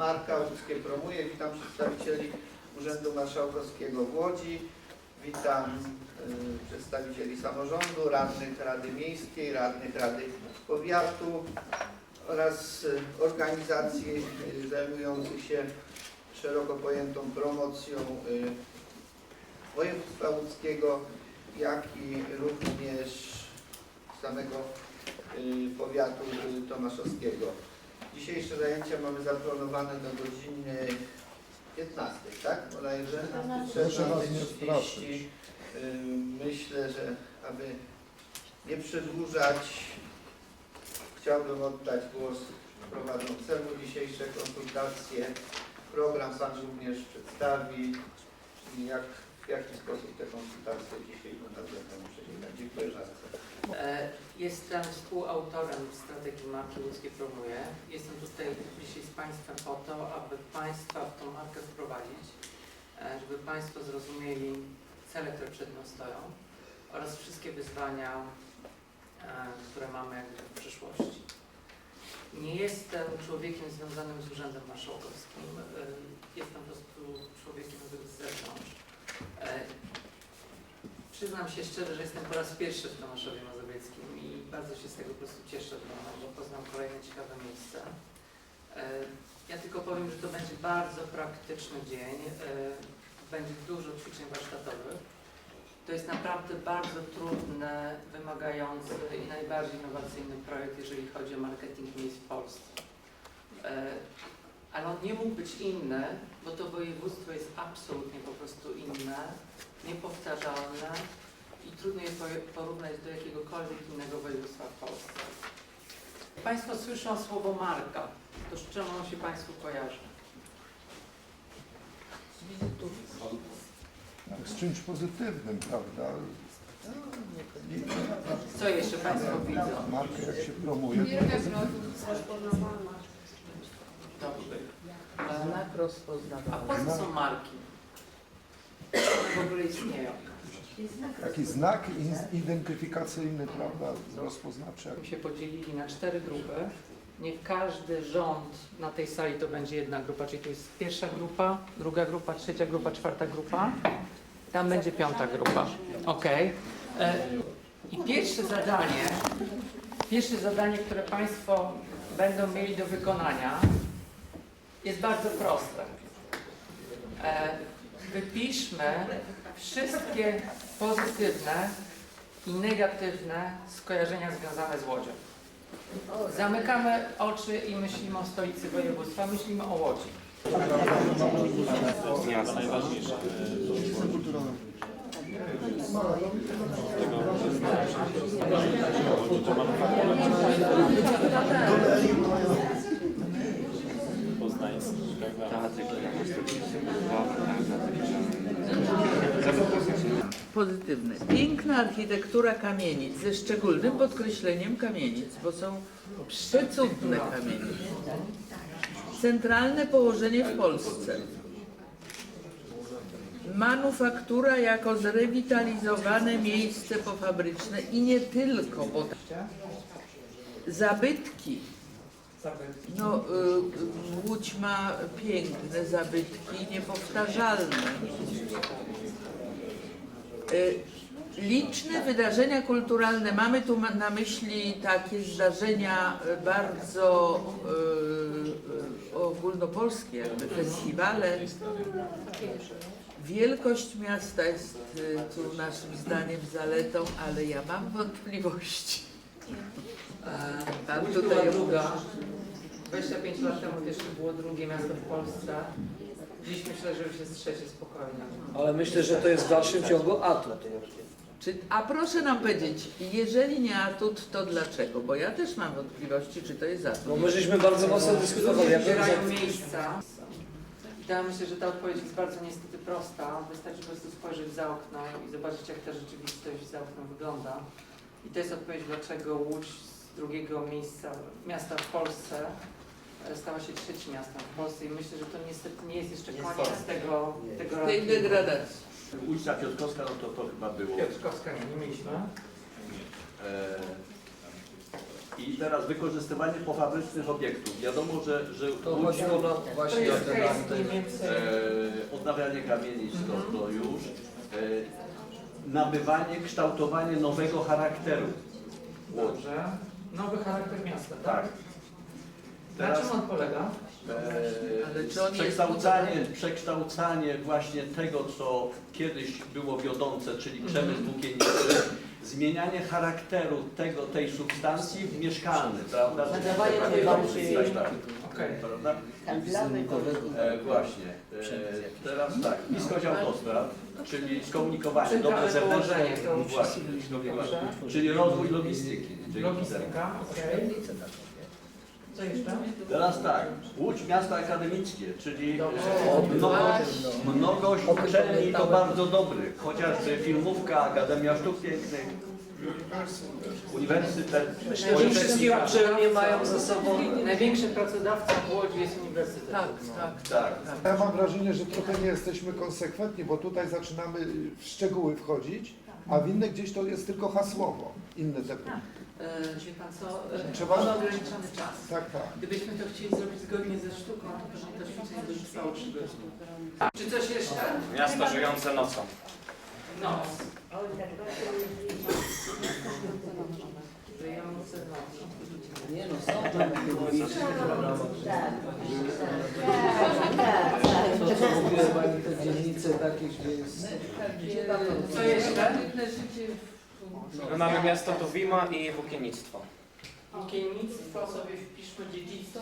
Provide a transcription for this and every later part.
Marka Łódzkie promuje. Witam przedstawicieli Urzędu Marszałkowskiego w Łodzi. Witam y, przedstawicieli samorządu, radnych Rady Miejskiej, radnych Rady Powiatu oraz y, organizacji y, zajmujących się szeroko pojętą promocją y, województwa łódzkiego, jak i również samego y, powiatu y, tomaszowskiego. Dzisiejsze zajęcia mamy zaplanowane do godziny 15, tak? Bodajże? Proszę was nie 16:30. straszyć. Myślę, że aby nie przedłużać, chciałbym oddać głos prowadzącemu dzisiejsze konsultacje. Program Pan również przedstawi i jak, w jaki sposób te konsultacje dzisiaj będą przebiegać. Dziękuję bardzo. Jestem współautorem strategii marki Łódzkie Promuje. Jestem tutaj dzisiaj z Państwem po to, aby Państwa w tą markę wprowadzić, e, żeby Państwo zrozumieli cele, które przed nią stoją oraz wszystkie wyzwania, e, które mamy w przyszłości. Nie jestem człowiekiem związanym z Urzędem Marszałkowskim. E, Jestem po prostu człowiekiem z zewnątrz. Przyznam się szczerze, że jestem po raz pierwszy w Tomaszowie Mazowieckim i bardzo się z tego po prostu cieszę, bo poznam kolejne ciekawe miejsca. E, Ja tylko powiem, że to będzie bardzo praktyczny dzień. e, Będzie dużo ćwiczeń warsztatowych. To jest naprawdę bardzo trudny, wymagający i najbardziej innowacyjny projekt, jeżeli chodzi o marketing miejsc w Polsce. E, Ale on nie mógł być inny, bo to województwo jest absolutnie po prostu inne niepowtarzalne i trudno je po- porównać do jakiegokolwiek innego województwa w Polsce. Państwo słyszą słowo marka, to z czym ono się Państwu kojarzy? Tak, z czymś pozytywnym, prawda? Co jeszcze Państwo widzą? markę jak się promuje, to Dobrze. Znak A po co są marki? W ogóle istnieją. taki znak identyfikacyjny, prawda, rozpoznawczy. jak- Myśmy się podzielili na cztery grupy. Niech każdy rząd na tej sali to będzie jedna grupa, czyli to jest pierwsza grupa, druga grupa, trzecia grupa, czwarta grupa. Tam będzie piąta grupa. Ok. I pierwsze zadanie, pierwsze zadanie, które Państwo będą mieli do wykonania, jest bardzo proste. Wypiszmy wszystkie pozytywne i negatywne skojarzenia związane z Łodzią. Zamykamy oczy i myślimy o stolicy województwa, myślimy o Łodzi. Pozytywne. Piękna architektura kamienic ze szczególnym podkreśleniem kamienic, bo są przecudne kamienice. Centralne położenie w Polsce. Manufaktura jako zrewitalizowane miejsce pofabryczne i nie tylko, bo zabytki No, y, Łódź ma piękne zabytki, niepowtarzalne. Y, Liczne wydarzenia kulturalne. Mamy tu na myśli takie zdarzenia y, bardzo y, y, ogólnopolskie, jakby festiwale. Wielkość miasta jest tu naszym zdaniem zaletą, ale ja mam wątpliwości. Pan tutaj była druga. 25 lat temu też było drugie miasto w Polsce. Dziś myślę, że już jest trzecie spokojnie. Ale myślę, że to jest w dalszym ciągu atut. Czy, a proszę nam powiedzieć, jeżeli nie atut, to dlaczego? Bo ja też mam wątpliwości, czy to jest atut. my żeśmy bardzo mocno dyskutowali. Ja bym Wybierają miejsca. I ja myślę, że ta odpowiedź jest bardzo niestety prosta. Wystarczy po prostu spojrzeć za okno i zobaczyć, jak ta rzeczywistość za oknem wygląda. I to jest odpowiedź, dlaczego Łódź z drugiego miejsca, miasta w Polsce stała się trzecim miastem w Polsce i myślę, że to niestety nie jest jeszcze koniec tego, tego Tej rankingu. degradacji. Ulica Piotrkowska, no to, to chyba było. Piotrkowska nie, nie mieliśmy. E, I teraz wykorzystywanie pofabrycznych obiektów. Wiadomo, że, że To Łódź, chodziło nam To właśnie o jest ten case e, odnawianie kamienic to, to już, e, nabywanie, kształtowanie nowego charakteru Łodzi. Dobrze. Nowy charakter miasta, Tak. tak? Na Teraz czym on polega? e, Ale czy on jest przekształcanie, przekształcanie właśnie tego, co kiedyś było wiodące, czyli przemysł włókienniczy, zmienianie charakteru tego, tej substancji w mieszkalny, prawda? Nadawanie Tak, nowej tak, tak, tak. Okej. Prawda? Nowego- E, właśnie. E, teraz tak, bliskość autostrad, czyli skomunikowanie, dobre Centralne zewnętrzne, położenie, to właśnie, skomunikowanie, czyli rozwój logistyki. dzięki temu. Logistyka, okej. Co jeszcze? Teraz tak, Łódź miasto akademickie, czyli e, mnogość, mnogość uczelni to bardzo dobry, chociażby filmówka, Akademia Sztuk Pięknych, Uniwersytet. Oni wszystkie uczelnie mają ze sobą Największy pracodawca w Łodzi jest uniwersytet. Tak, tak. Tak, Ja mam wrażenie, że trochę nie jesteśmy konsekwentni, bo tutaj zaczynamy w szczegóły wchodzić, a w inne gdzieś to jest tylko hasłowo, inne te punkty. E, Wie pan co, Trzeba- mamy ograniczony czas. Tak, tak. Gdybyśmy to chcieli zrobić zgodnie ze sztuką, to to ćwiczenie by trwało 3 godziny. Czy coś jeszcze? Miasto żyjące nocą. Noc. Żyjące nocą. Nie no, są tam publiczne To co mówiłem Pani, te dzielnice takie, gdzie jest... Co jeszcze? My mamy miasto Tuwima i włókiennictwo. Włókiennictwo sobie wpiszmy dziedzictwo.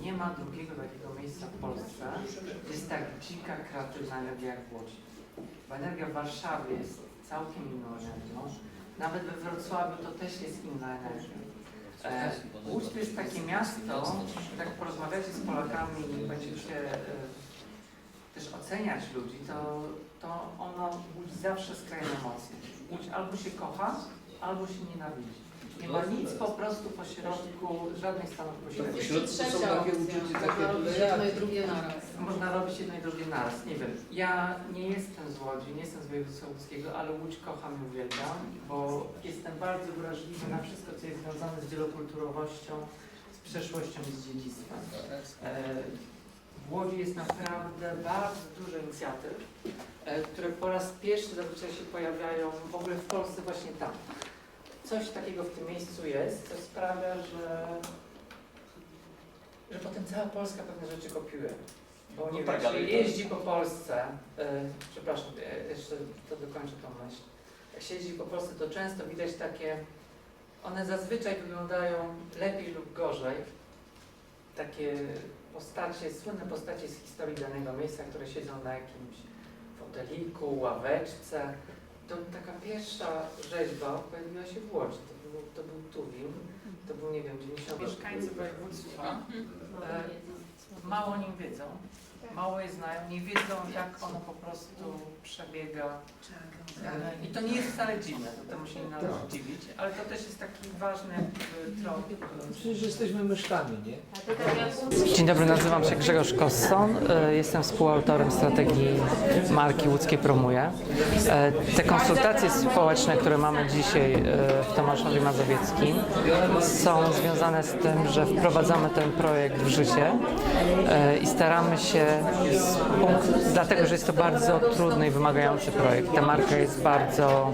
Nie ma drugiego takiego miejsca w Polsce, gdzie jest tak dzika, kreatywna energia jak w Łodzi. Bo energia w Warszawie jest całkiem inną energią. Nawet we Wrocławiu to też jest inna energia. E, Łódź to jest takie miasto, tak porozmawiacie z Polakami i będziecie e, też oceniać ludzi, to, to ono, Łódź zawsze skrajne emocje. Łódź albo się kocha, albo się nienawidzi. Nie ma nic po prostu po środku, żadnych stanów W pośrednich. środku są takie uczucie, takie jak... i drugie naraz. Można robić jedno i drugie naraz, nie wiem. Ja nie jestem z Łodzi, nie jestem z województwa łódzkiego, ale Łódź kocham i uwielbiam, bo jestem bardzo wrażliwy na wszystko, co jest związane z wielokulturowością, z przeszłością i z dziedzictwem. E, W Łodzi jest naprawdę bardzo dużo inicjatyw, e, które po raz pierwszy zazwyczaj się pojawiają w ogóle w Polsce właśnie tam. Coś takiego w tym miejscu jest, co sprawia, że, że potem cała Polska pewne rzeczy kopiuje. Bo nie No wiem, tak, ale się jeździ po Polsce, e, przepraszam, e, jeszcze to dokończę tą myśl. Jak się jeździ po Polsce, to często widać takie, one zazwyczaj wyglądają lepiej lub gorzej, takie postacie, słynne postacie z historii danego miejsca, które siedzą na jakimś foteliku, ławeczce. To taka pierwsza rzeźba pojawiła się w Łodzi. To był, to był Tuwim, to był, nie wiem, 90 Mieszkańcy województwa e, mało o nim wiedzą, mało je znają, nie wiedzą jak ono po prostu przebiega. I to nie jest wcale dziwne, to temu się nie należy dziwić, ale to też jest taki ważny jakby trop. Przecież jesteśmy myszkami, nie? Dzień dobry, nazywam się Grzegorz Kosson. E, Jestem współautorem strategii marki Łódzkie Promuje. E, Te konsultacje społeczne, które mamy dzisiaj e, w Tomaszowie Mazowieckim są związane z tym, że wprowadzamy ten projekt w życie e, i staramy się, dlatego że jest to bardzo trudny i wymagający projekt. Ta marka jest bardzo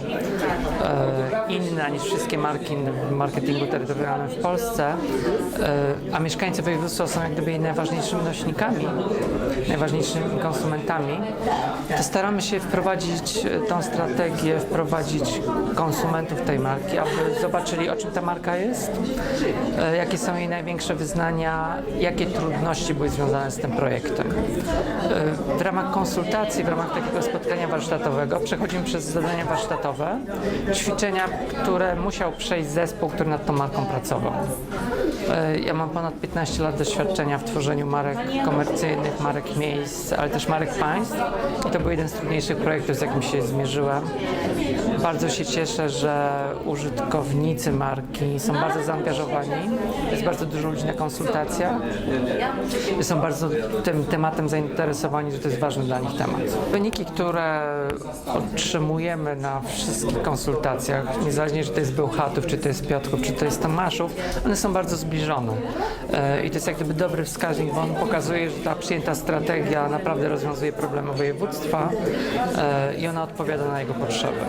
e, inna niż wszystkie marki marketingu terytorialnym w Polsce, e, a mieszkańcy województwa są jak gdyby jej najważniejszymi nośnikami, najważniejszymi konsumentami, to staramy się wprowadzić e, tą strategię, wprowadzić konsumentów tej marki, aby zobaczyli o czym ta marka jest, e, jakie są jej największe wyznania, jakie trudności były związane z tym projektem. W ramach konsultacji, w ramach takiego spotkania warsztatowego przechodzimy przez zadania warsztatowe, ćwiczenia, które musiał przejść zespół, który nad tą marką pracował. E, Ja mam ponad 15 lat doświadczenia w tworzeniu marek komercyjnych, marek miejsc, ale też marek państw. I to był jeden z trudniejszych projektów, z jakim się zmierzyłem. Bardzo się cieszę, że użytkownicy marki są bardzo zaangażowani. Jest bardzo dużo ludzi na konsultacjach. Są bardzo tym tematem tematem zainteresowani, że to jest ważny dla nich temat. Wyniki, które otrzymujemy na wszystkich konsultacjach, niezależnie czy to jest Bełchatów, czy to jest Piotrków, czy to jest Tomaszów, one są bardzo zbliżone. E, I to jest jak gdyby dobry wskaźnik, bo on pokazuje, że ta przyjęta strategia naprawdę rozwiązuje problemy województwa e, i ona odpowiada na jego potrzeby.